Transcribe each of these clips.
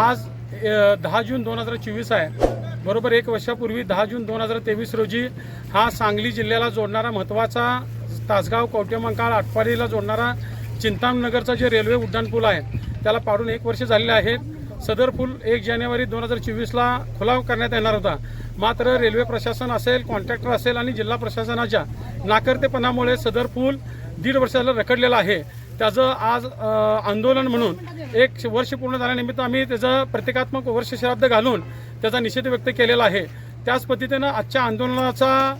आज दहा जून दोन हजार चोवीस आहे. बरोबर एक वर्षापूर्वी दहा जून दोन हजार तेवीस रोजी हा सांगली जिल्ह्याला जोडणारा महत्त्वाचा तासगाव कवटेमंकाळ आटपाडीला जोडणारा चिंतामनगरचा जे रेल्वे उड्डाणपूल आहे त्याला पाडून एक वर्ष झालेले आहे सदर पूल एक जानेवारी दोन हजार चोवीसला खुला करण्यात येणार होता. मात्र रेल्वे प्रशासन असेल कॉन्ट्रॅक्टर असेल आणि जिल्हा प्रशासनाच्या नाकर्तेपणामुळे सदर पूल दीड वर्षाला रखडलेला आहे. त्याचं आज आंदोलन म्हणून एक वर्ष पूर्ण झाल्यानिमित्त आम्ही त्याचं प्रतिकात्मक वर्षश्राद्ध घालून त्याचा निषेध व्यक्त केलेला आहे. त्याच पद्धतीनं आजच्या आंदोलनाचा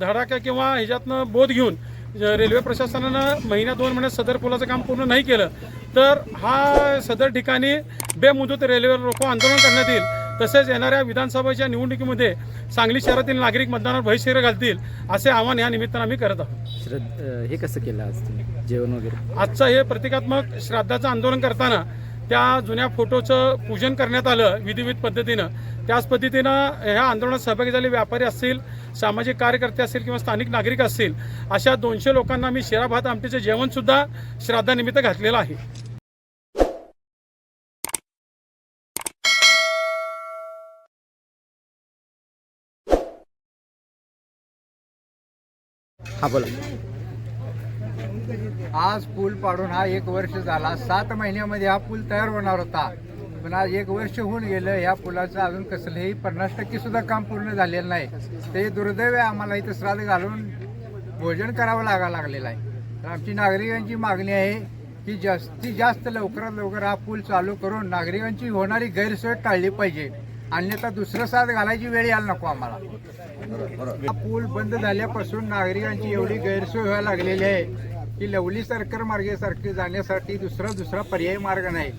धडाका किंवा ह्याच्यातनं बोध घेऊन रेल्वे प्रशासनानं महिन्या दोन महिन्यात सदर पुलाचं काम पूर्ण नाही केलं तर हा सदर ठिकाणी बेमुदत रेल्वे रोको आंदोलन करण्यात येईल. तसेच येणाऱ्या विधानसभेच्या निवडणुकीमध्ये सांगली शहरातील नागरिक मतदानावर बहिष्कार घालतील असे आवाहन या निमित्तानं आम्ही करत आहोत. श्रद्ध हे कसं केलं आज तुम्ही? जेवण वगैरे? आजचं हे प्रतिकात्मक श्राद्धाचं आंदोलन करताना त्या जुन्या फोटोचं पूजन करण्यात आलं विधिविध पद्धतीनं. त्याच पद्धतीनं ह्या आंदोलनात सहभागी झालेले व्यापारी असतील सामाजिक कार्यकर्ते असतील किंवा स्थानिक नागरिक असतील अशा दोनशे लोकांना मी शिरा भात आमटीचं जेवण सुद्धा श्राद्धानिमित्त घातलेलं आहे. हा बोला. आज पूल पाडून हा एक वर्ष झाला. सात महिन्यामध्ये हा पूल तयार होणार होता. पण आज एक वर्ष होऊन गेलं ह्या पुलाचं अजून कसलंही पन्नास टक्के सुद्धा काम पूर्ण झालेलं नाही. ते दुर्दैव आहे आम्हाला इथं श्राद्ध घालून भोजन करावं लागा लागलेलं आहे. तर आमची नागरिकांची मागणी आहे की जास्तीत जास्त लवकरात लवकर हा पूल चालू करून नागरिकांची होणारी गैरसोय टाळली पाहिजे. अन्यथा दुसरं साथ घालायची वेळ यायला नको आम्हाला. हा पूल बंद झाल्यापासून नागरिकांची एवढी गैरसोय व्हायला लागलेली आहे की लवली सरकार मार्गासारखे जाण्यासाठी दुसरा दुसरा पर्यायी मार्ग नाही.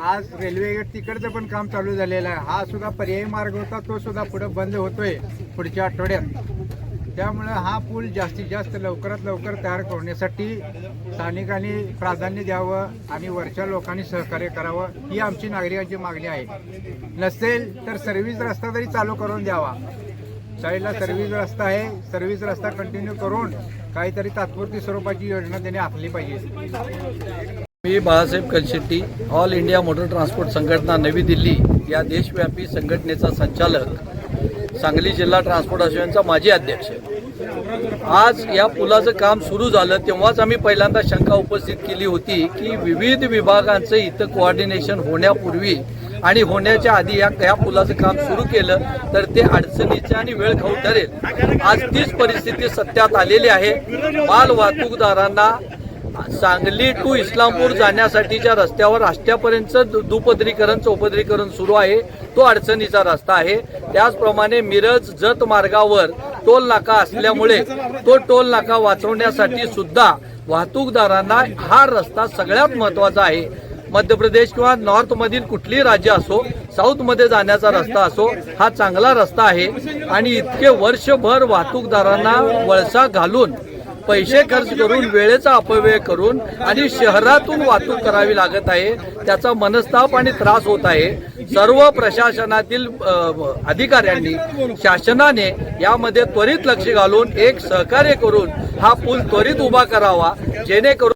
आज रेल्वे गेट तिकडचं पण काम चालू झालेलं आहे. हा सुद्धा पर्यायी मार्ग होता तो सुद्धा पुढे बंद होतोय पुढच्या आठवड्यात. त्यामुळं हा पूल जास्तीत जास्त लवकरात लवकर तयार करण्यासाठी स्थानिकांनी प्राधान्य द्यावं आणि वरच्या लोकांनी सहकार्य करावं ही आमची नागरिकांची मागणी आहे. नसेल तर सर्व्हिस रस्ता तरी चालू करून द्यावा. साईडला सर्व्हिस रस्ता आहे. सर्व्हिस रस्ता कंटिन्यू करून काहीतरी तात्पुरती स्वरूपाची योजना त्याने आखली पाहिजे. मी Balasaheb Kalshetti all India motor transport संघटना नवी दिल्ली या देशव्यापी संघटनेचा संचालक सांगली जिल्हा ट्रान्सपोर्ट असोसिएशनचा माजी अध्यक्ष. आज या पुलाचं काम सुरू झालं तेव्हाच आम्ही पहिल्यांदा शंका उपस्थित केली होती की विविध विभागांचं इथं कोऑर्डिनेशन होण्यापूर्वी आणि होण्याच्या आधी या या पुलाचं काम सुरू केलं तर ते अडचणीचं आणि वेळ खाऊ ठरेल. आज तीच परिस्थिती सत्यात आलेली आहे. माल वाहतूकदारांना सांगली टू इस्लामपूर जाण्यासाठीच्या रस्त्यावर आष्ट्यापर्यंत दुपदरीकरण चौपदरीकरण सुरू आहे. तो अडचणीचा रस्ता आहे. त्याचप्रमाणे मिरज जत मार्गावर टोल नाका असल्यामुळे तो टोल नाका वाचवण्यासाठी सुद्धा वाहतूकदारांना हा रस्ता सगळ्यात महत्त्वाचा आहे. मध्य प्रदेश किंवा नॉर्थ मधील कुठलीही राज्य असो साऊथमध्ये जाण्याचा रस्ता असो हा चांगला रस्ता आहे. आणि इतके वर्षभर वाहतूकदारांना वळसा घालून पैसे खर्च करून वेळेचा अपव्यय करून आणि शहरातून वाहतूक करावी लागत आहे त्याचा मनस्ताप आणि त्रास होत आहे. सर्व प्रशासनातील अधिकाऱ्यांनी शासनाने यामध्ये त्वरित लक्ष घालून एक सहकार्य करून हा पूल त्वरित उभा करावा जेणेकरून